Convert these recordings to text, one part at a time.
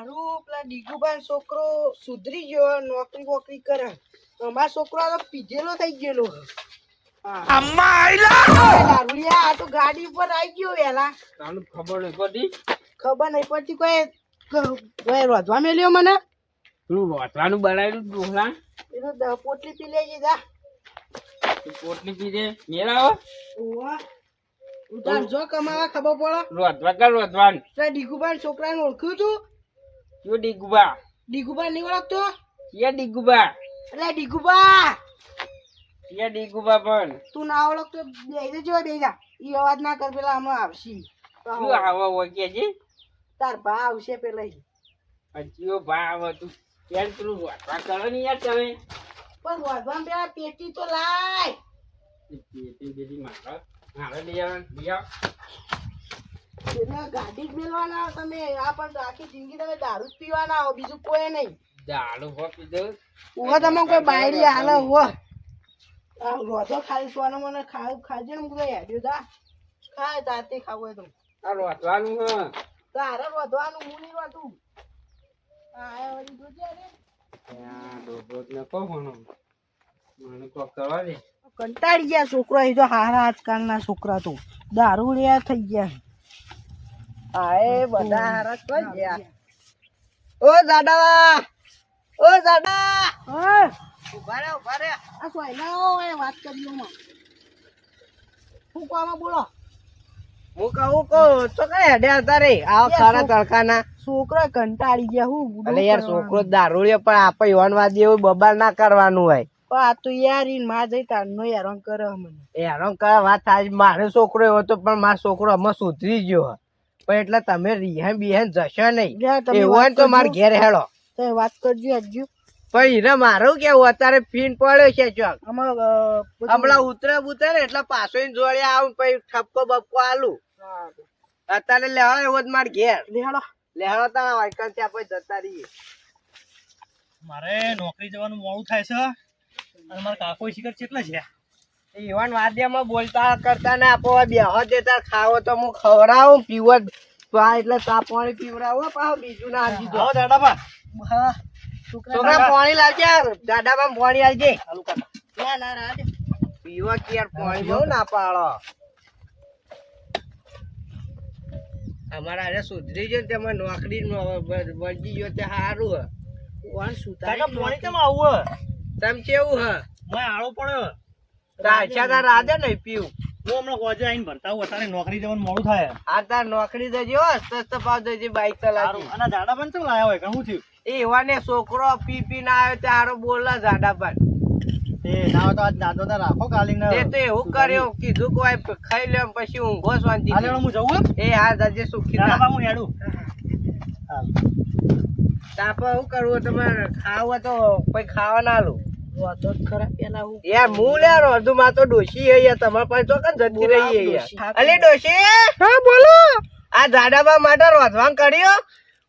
હારું પેલા ડીગુભાઈ છોકરો સુધરી ગયો નોકરી વોકરી કરે. અમારો છોકરો તો પીધેલો થઈ ગયેલો. હા. દારૂડિયા, આ તો ગાડી ઉપર આવી ગયો વેલા. તાનું ખબર ખબર નહીં પડતી કોઈ કોઈ રોધવા મેલ્યો મને? બનાવેલું ડોહલા એ તો પોટલી પી લેજે જા. તું પોટલી પીજે મેળાવો. ઓવા. ઉતાર જો કમાવા ખબર પડે. રોધવા કર રોધવાન? ડીગુભાઈ છોકરાને ઓળખ્યું તું? કયો ડીગુબા ડીગુભાઈ નહીં ઓળખતો ક્યાં ડીગુબા અરે ડીગુબા ક્યાં ડીગુબા પણ તું ના ઓળખતો બેસી જો બેસી જા ઈ અવાજ ના કર પેલા અમે આવશી શું આવો હોય કે છે તાર બા આવશે પેલા ઈ. બા ભાવ હતું યાર પેલું રોટવા કરો ને યાર તમે પણ વધવામાં પેલા પેટી તો લાય પેટી બેટી મારો મારે લઈ આવવાનું લઈ આવ એટલે ગાડી જ મેળવાના હો તમે. આ પણ આખી જિંદગી તમે દારૂ જ પીવાના હો બીજું કોઈ નહીં. દારૂ હો પીધો? ઊભો તમે કોઈ બાયરી હાલે હો રોધો ખાલી સોનો મને ખાવ ખાજે ને બધું હેડ્યું તા ખાય જાતે ખાવું હોય તો. આ રોધવાનું હ. તારે રોધવાનું હું નહીં રોધું હા વળી જોજે રે. ત્યાં ડોબોત ને કહો મને કોક કરવા દે. કંટાળી ગયા છોકરા એ તો હારા આજકાલના છોકરા તો. દારૂ રહ્યા થઈ ગયા. હા બધા હારા કોઈ ગયા. ઓ દાદા ઓ દાદા ઊભા રે ઊભા રે. આ સોયલા એ વાત કરી માં હું કોમાં બોલો. હું કહું કહું તો કઈ હેડ્યા હતા રે. આવા યાર, તડકાના. છોકરા કંટાળી ગયા હું અલે યાર છોકરો દારૂડિયો પણ આપણે યુવાનવાદી એવું બબાલ ના કરવાનું હોય. પણ આ તો યાર ઈ માં જઈ તારનો હેરાન કરે મને હેરાન કરે વાત થાય મારો છોકરો એવો તો પણ મારો છોકરો હમણાં સુધરી ગયો. પણ એટલે તમે રિહાન બિહાન જશો નહીં. એવું હોય તો મારે ઘેર હેડો વાત કરજો આજુ પણ એને મારું કેવું અત્યારે ફીન પડ્યો છે ચોક. હમણાં ઉતરે ઉતરે ને એટલે પાછો જોડે આવું પછી ઠપકો બપકો આલું. અત્યારે લેવા એવો જ મારે ઘેર. લેવાડો. લેવાડો લેવા તારા વાયકન ત્યાં પછી જતા રહીએ. મારે નોકરી જવાનું મોડું થાય છે. અને મારા કાકો શિખર કેટલા છે? ઈવન વાદ્યમાં બોલતા કરતા ને આપો બેહો દેતા ખાવો તો હું ખવડાવું પીવો પા એટલે તા પાણી પીવડાવો પાછો બીજું ના આપી દો. દાદાબા હા. છોકરા પાણી લાવજે દાદામાં પાણી આવજે દે. પીવો કેર પાણી બહુ ના પાડો. અમારા અરે સુધરી ગયો ને તેમાં નોકરી ન- વળગી ગયો તે સારું કોણ સુતા પાણી કેમ આવું તમ કેવું હ? મેં આળો પડ્યો. રાજા તાર રાજા નહીં પીવું. હું હમણાં હોજે આવીને ભરતા હું અત્યારે નોકરી જવાનું મોડું થાય. આ તાર નોકરી જજો સસ્તો જજે બાઈક સારું. અને દાડા પણ ચમ લાયા હોય? શું થયું. એ એવાને છોકરો પી પી ના આવ્યો તારો બોલા ઝાડા પર. તે ના તો આજ દાદો તાર રાખો કાલીને. તે તો એવું કર્યું કીધું ખાઈ લે પછી ઊંઘો શાંતિ હાલે હું જઉં? એ હા દાજે સુખી દાદાબા હું હેડું. તાપા શું કરવું તમારે ખાવું તો કોઈ ખાવા ના લો વાતો ખરા. પેલા હું યાર હું લે અડધું માં તો ડોશી હે યાર. તમારા પાસે તો કન જતી રહી હે યાર. અલે ડોશી? હા બોલો. આ જાડાબા માટે રોધવાન કર્યો?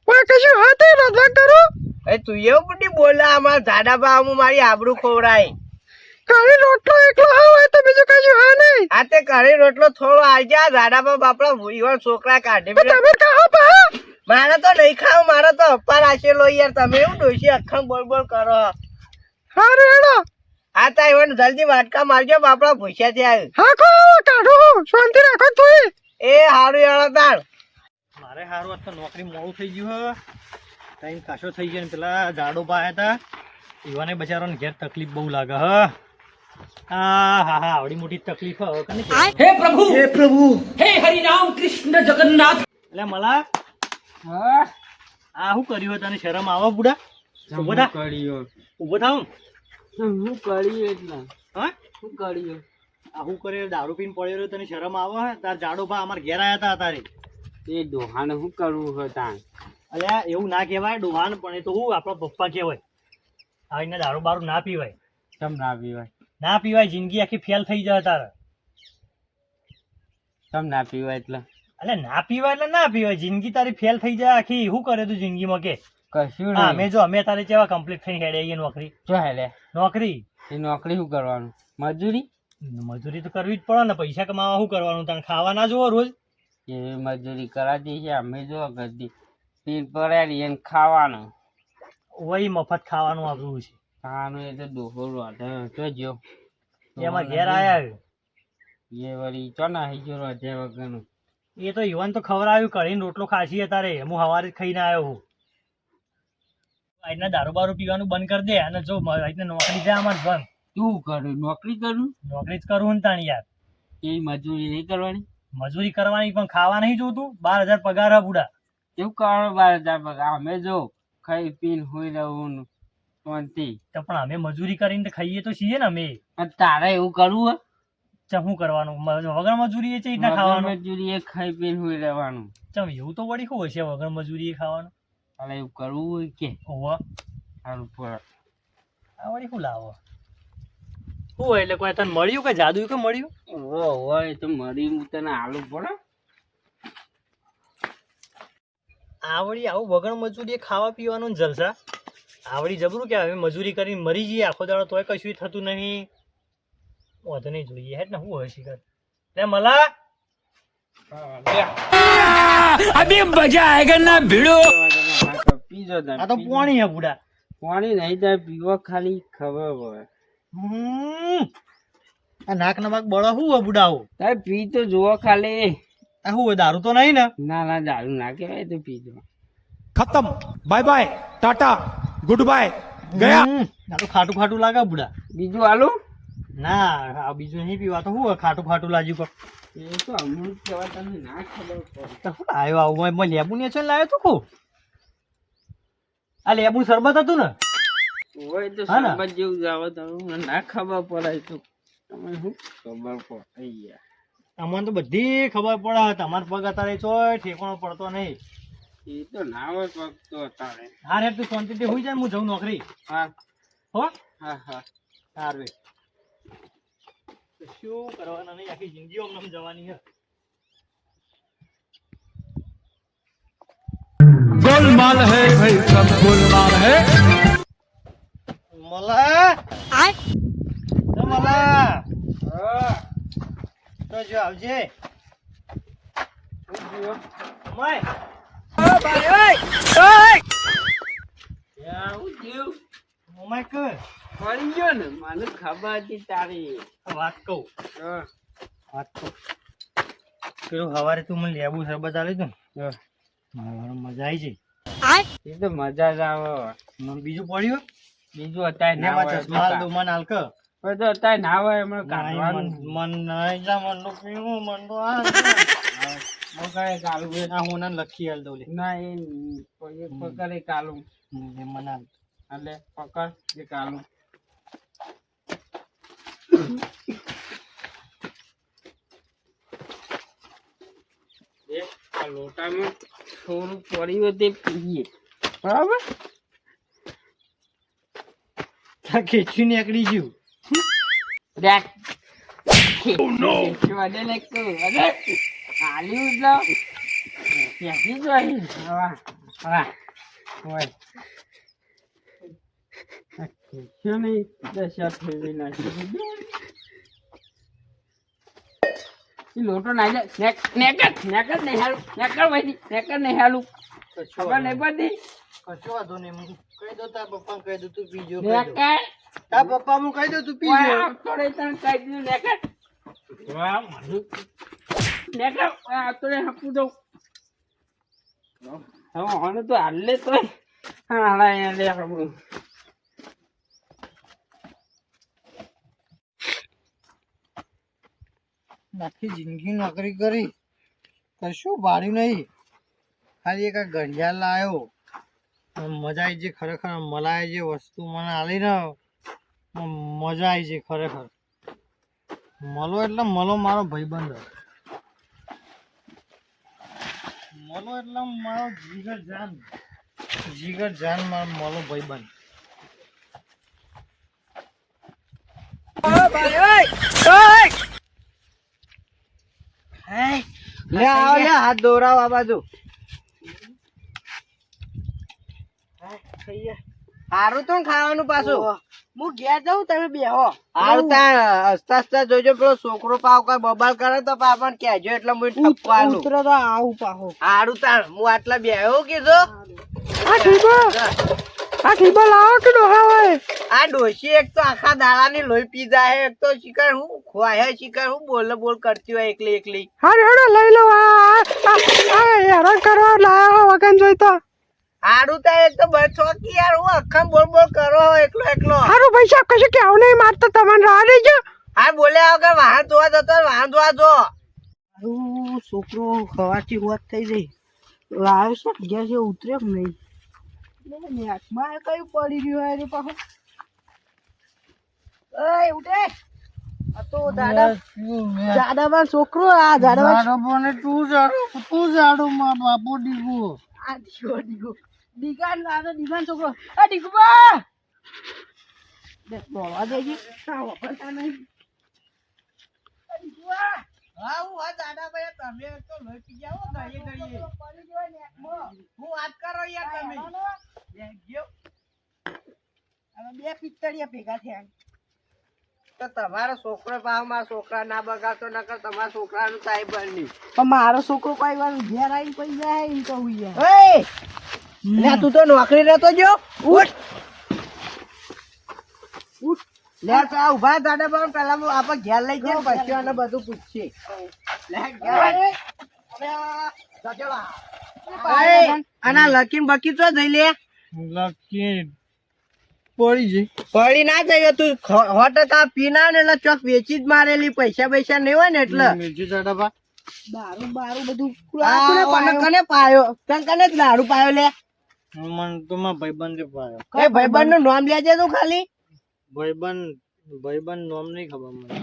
કોઈ કશું હાથે રોધવાન કરું? એ તું એવું બધી બોલા અમાર જાડાબા હું મારી આબરૂ ખોવરાય કરી રોટલો એકલો હોય તો બીજું કશું હા નહીં. આ તે કરી રોટલો થોડો આજે આ જાડાબા બાપડા ભૂઈવાન છોકરા કાઢે. તમે ખાઓ પા. મારે તો નહીં ખાવ મારે તો અપ્પા લો યાર. તમે એવું ડોશી અખણ બોલ બોલ કરો. હારું તા એવન વાટકા મારજો બાપડા ભૂસ્યા છે તું એ હારું મારે હારું આ નોકરી મોડું થઈ ગયું હે. ટાઈમ કાશો થઈ ગયો ને પેલા ઝાડો પાયા હતા. ઈવાને બચારાને ઘેર તકલીફ બહુ લાગે હ. હા હા હા આવડી મોટી તકલીફ હે પ્રભુ! હે પ્રભુ! હે હરિરામ કૃષ્ણ જગન્નાથ! એટલે મલા હા. આ શું કર્યું તને શરમ આવો બુડા? ઊભો થા. ઊભો થાવ. હું કર્યું એટલે. હા? શું કર્યું? આ શું કરે દારૂ પીને પડ્યો રહ્યો તને શરમ આવે તાર જાડો ભા અમાર ઘેર આયા હતા તારે. એ ડોહાને શું કરવું હોય તાણ? અલ્યા એવું ના કહેવાય ડોહાન પણ એ તો હું આપણા પપ્પા કહેવાય. આવીને દારૂ બારૂ ના પીવાય. કેમ ના પીવાય? ના પીવાય જિંદગી આખી ફેલ થઈ જાય તારે. કેમ ના પીવાય એટલે? અલ્યા ના પીવાય એટલે ના પીવાય. જિંદગી તારી ફેલ થઈ જાય આખી. શું કરે તું જિંદગીમાં કે? કશું હા અમે જો અમે તારે કેવા કમ્પ્લીટ થઈને હેડે આવીએ નોકરી. જો હેલે. નોકરી? એ નોકરી શું કરવાનું? મજૂરી? મજૂરી તો કરવી જ પડે ને પૈસા કમાવા શું કરવાનું? તને ખાવા ના જોવો રોજ? એવી મજૂરી કરાતી છે અમે જો કરતી પીર ભરાય એને ખાવાનું. ઓય મફત ખાવાનું આપણું છે. ખાવાનું એ તો ડોહો રોધે તો જો. એમાં ઘેર આયા એ વળી ચો ના હઈ ગયો રોજે વગરનું? એ તો યુવાન તો ખવડાવ્યું કરીને રોટલો ખાસી તારે હું સવારે જ ખાઈને આવ્યો હું. આજના દારૂ બારૂ પીવાનું બંધ કરી દે અને જો આજને નોકરી જાય અમારે બંધ તું કરું નોકરી કરું? નોકરી જ કરું ને તાણી યાર. એ મજૂરી નહીં કરવાની? મજૂરી કરવાની પણ ખાવા નહીં જોતું? બાર હજાર પગાર હા બુડા. એવું કરવાનું બાર હજાર પગાર. અમે જો ખાઈ પીને હોઈ રહું શાંતિ તો પણ અમે મજૂરી કરીને તો ખાઈએ તો છીએ ને અમે. તારે એવું કરવું ચમ શું કરવાનું? વગર મજૂરી એ છે ખાવાનું. મજૂરી એ ખાઈ પીને હોઈ રહેવાનું. ચમ એવું તો વળી શું હશે વગર મજૂરી એ ખાવાનું? હાલે એવું કરવું હોય કે ઓહો સારું પર આ વળી શું લાવો શું હોય એટલે કોઈ તને મળ્યું કે જાદુ કે આવડી આવું વગર મજૂરી ખાવા પીવાનું જલસા. આવડી જબરું કે હવે મજૂરી કરીને મરી જઈએ આખો દાડો તોય કશું થતું નહીં. વાંધો નહીં જોઈએ હેડ ને શું હશે કર લે મલા. અભી મજા આયેગા ના ભીડો આ પીજો આ તો પાણી હે બુડા. પાણી નહીં તો પીવો ખાલી ખબર હોય. આ નાક નમાક બળો શું હે બુડાઓ? તારે પી તો જુઓ ખાલી. આ શું હોય દારૂ તો નહીં ને? ના ના દારૂ ના કહેવાય તો પીજો ખતમ. Bye bye tata good bye ગયા. આ તો ખાટું ખાટું લાગે બુડા. બીજું આલુ ના આ બીજું નહીં પીવા. તો શું હોય ખાટું ખાટું લાગ્યું પણ એ તો અમૃત કહેવાય તમને ના ખબર પડે. તો આવ્યો આવું? મેં લેબુ ને છે લાવ્યો તો ખું આ લેબુ શરબત હતું ને? હોય તો શરબત જેવું જાવ આવે તો ના ખબર પડે તો. તમને શું ખબર પડે? યાર તો બધી ખબર પડે. તમાર પગ અત્યારે ચોય ઠેકાણો પડતો નહીં. એ તો ના હોય પગ તો તારે હા રે તું શાંતિથી હોઈ જાય હું જઉં નોકરી. હા. હો? હા હા. સારું શું કરવાના નહીં? આખી જિંદગી આમ જવાની છે. गोलमाल है भाई सब गोलमाल है મલા તો મલા તો જો આવજે માય યાર, હું થયું? માય કર પડી ગયો ને મને ખબર હતી તારી વાત કહું હા, વાત કહું પેલું સવારે તું મને લેબુ શરબત આલી તું હા. મારે મજા આવી જઈ એ તો મજા જ આવે મને બીજું પડ્યું? બીજું અત્યારે ના હોય પણ તો અત્યારે ના હોય એમાં મન કાઢવાનું. મન નહીં જા મનનું પીવું મન તો આ બહુ કાલું હોય. આ હું લખી હાલ દઉં ના એ એક કાલું. એ મને એટલે પકડ એ કાલું. એ આ લોટામાં થોડું પડ્યું તે પીએ. બરાબર? ખેંચી નીકળી ગયું. દેખ હોય. આ નહીં. દશા ફેરવી નાખી ઈ લોટો નાઈ જાય નેક નેકર નેકર નહીં હાલું. નેકર વૈદી નેકર નહીં હાલું. ખબર નહીં. પડતી કશો વાંધો નહીં. હું કહી દો તાર પપ્પા કહી દઉં તું પીજો કહી તાર પપ્પા હું કહી દઉં તું પીજો. આવતો રહે તને કહી દીધું નેકર? વાહ, મને- નેકર ઓય, આવતો રહે હપું દઉં. હવે તો હાલે તોય. હાલા અહીંયા લે. આખી જિંદગી નોકરી કરી. કશું ભાડ્યું નહીં. ખાલી એક આ લાવ્યો મજા આવી છે ખરેખર. મલાય જે વસ્તુ મને આલી ને મજા આવી છે ખરેખર. મલો એટલે મલો મારો ભાઈબંધ. મલો એટલે મારો જીગર જાન જીગર જાન મારો મલો ભાઈબંધ. લે આવો લે હાથ દોરાવ આ બાજુ. સારું તો ખાવાનું પાછું. હું ઘેર જાઉં તમે બેહો. હાલ તાર હસતા હસતા જોજો પેલો છોકરો પાવ કઈ બબાલ કરે તો પાપણ કહેજો એટલે હું ઠપકો ઉતરો તો આવું પાહો. હારું તાર હું આટલા બેહો કીધું. આ ઠીબો લાવો કે ડોહા હોય આ ડોશી એક તો આખા દાડાની લોહી પી જાય એક તો શિકાર હું ખવાય શિકાર હું બોલ બોલ કરતી હોય એકલી એકલી. હારું હેડો લઈ લો આ આ હેરાન કરવા લાયા વગન જોઈ તો. હારું તો એક તો બસ ચોકી યાર હું અખમ બોલ બોલ કરો એકલો એકલો. હારું સાહેબ કશું કેવું નહીં મારતો તમને રાહ દેજો હા બોલ્યા વગર વાહન ધોવા જતો વાહન ધોવા જો. છોકરો ખવાથી હોત થઈ જઈ લાવ્યો છે ગયા છે ઉતર્યો નહીં? નેટમાં કયું પડી રહ્યું હોય રે પાછું એ ઉઠે તો દાદા દાદામાં છોકરો આ દાદામાં તું જાડો તું જાડો માં બાપુ દીકુ આ ડીગો ડીગો ડીગાન તો ડીગાન છોકરો આ ડીગુબા બે બોલવા દેજી આ વખતા નહીં આ ડીગુબા હા હું હા દાદા ભાઈ તમે તો લોહી પી જાઓ ઘડીએ ઘડીએ પડી ગયો નેટમાં હું વાત કરો યાર તમે. હવે બે પિત્તળિયા ભેગા થયા. તો તમારો છોકરો પાવ મારા છોકરા ના બગાડતો નકર તમારા છોકરાનું તાઈ બની પણ મારો છોકરો કોઈ વાર ઘેર આવીને પૈ જાય એમ કહું યાર. તું તો નોકરી રહેતો જો. ઉઠ. લે તો આ ઊભા દાદા પણ પેલા હું આપણે ઘેર લઈ જાય પછી અને બધું પૂછીએ. આના લકીન બકી તો જઈ લે. લકીન. પડી જઈ. પડી ના જઈએ તું સો ટકા પીના ને એટલે ચોક વેચી જ મારેલી પૈસા પૈસા નહીં હોય ને એટલે. દારૂ બારું બધું કોને કને પાયો? તને કને જ દારૂ પાયો લે? મન તો માં ભાઈબંધ પાયો. કઈ ભાઈબંધનું નામ લેજે તું ખાલી. ભાઈબંધ ભાઈબંધ નામ નહીં ખબર મને.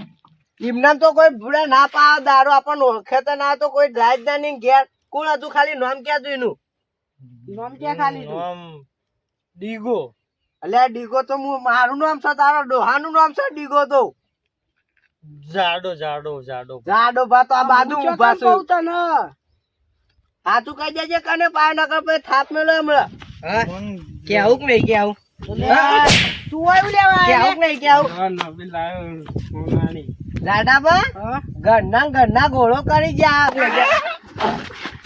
એમના તો કોઈ ભૂડા ના પાવે દારૂ આપણને ઓળખે ના તો કોઈ જાય નહીં ઘેર કોણ હતું ખાલી? નામ ક્યાં તું એનું? નામ ક્યાં ખાલી નામ ડીગો. અલ્યા ડીગો તો હું મારું નામ છે તારો ડોહાનું નામ છે ડીગો તો. જાડો જાડો જાડો. જાડો ભા તો આ બાજુ ઊભા છું. તને હા તું કહી દેજે કને પાય નકર પછી થાપ મેલો હમણાં. હા? મન કેવું કે નહીં કેવું તું આવ્યું લેવા કેવું નહીં કેવું આ નવી લાયો સોનાની. લાડાબા હા? ઘરના ઘરના ઘોડો કરી જા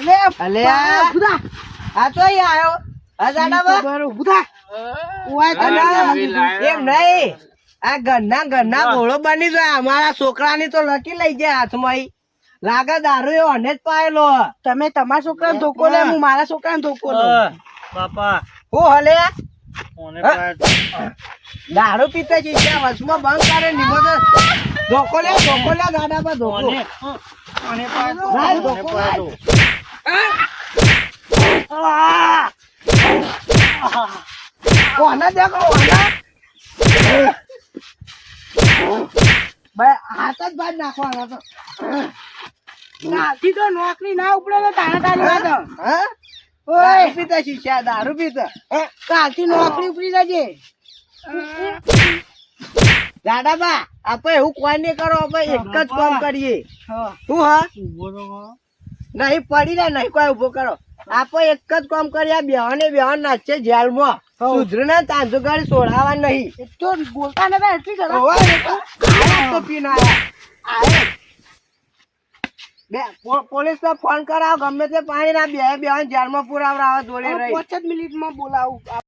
લે આ. તો અહીં આવ્યો હા દાડાબા બરો બુધા ઓય તો અલા, એમ નહીં. આ ઘરના ઘરના ઘોડો બની જાય. અમારા છોકરાની તો લકી લઈ જાય હાથમાં. લાગે દારૂ એ ઓને જ પાયેલો. તમે તમારા છોકરાને ધોકો લે હું. મારા છોકરાને ધોકો લઉં બાપા. હું હલે? દારૂ પીતા છે ત્યાં વસમાં બંધ કરે નીમો તો ધોકો લે ધોકો લે દાદા પર ધોકો. કોને કોને દેખો કોને? ભાઈ હાથ જ બાદ નાખવાના તો નાથી તો નોકરી ના ઉપડે તો તારા તારી વાત. હા? દારૂ પીતા શીશા દારૂ પીતા કાલથી નોકરી ઉપડી જજે. દાદાબા આપણે એવું કોઈ નહીં કરો આપણે એક જ કામ કરીએ. શું હા? ઊભો તો કરો. નહીં પડી ને નહીં કોઈ ઊભો કરો. આપણે એક જ કામ કરીએ આ બેવાને બેહન નાચે જેલમાં. સુધરીને તાંજો ગાડી સોડાવા નહીં. તો બોલતા ને એટલી કરો તો આયા. બે પોલીસ પોલીસને ફોન કરાવો ગમે તે પાણી ના બે બે જેલમાં પુરાવડાવો જોડે રહી. પાંચ જ મિનિટમાં બોલાવું.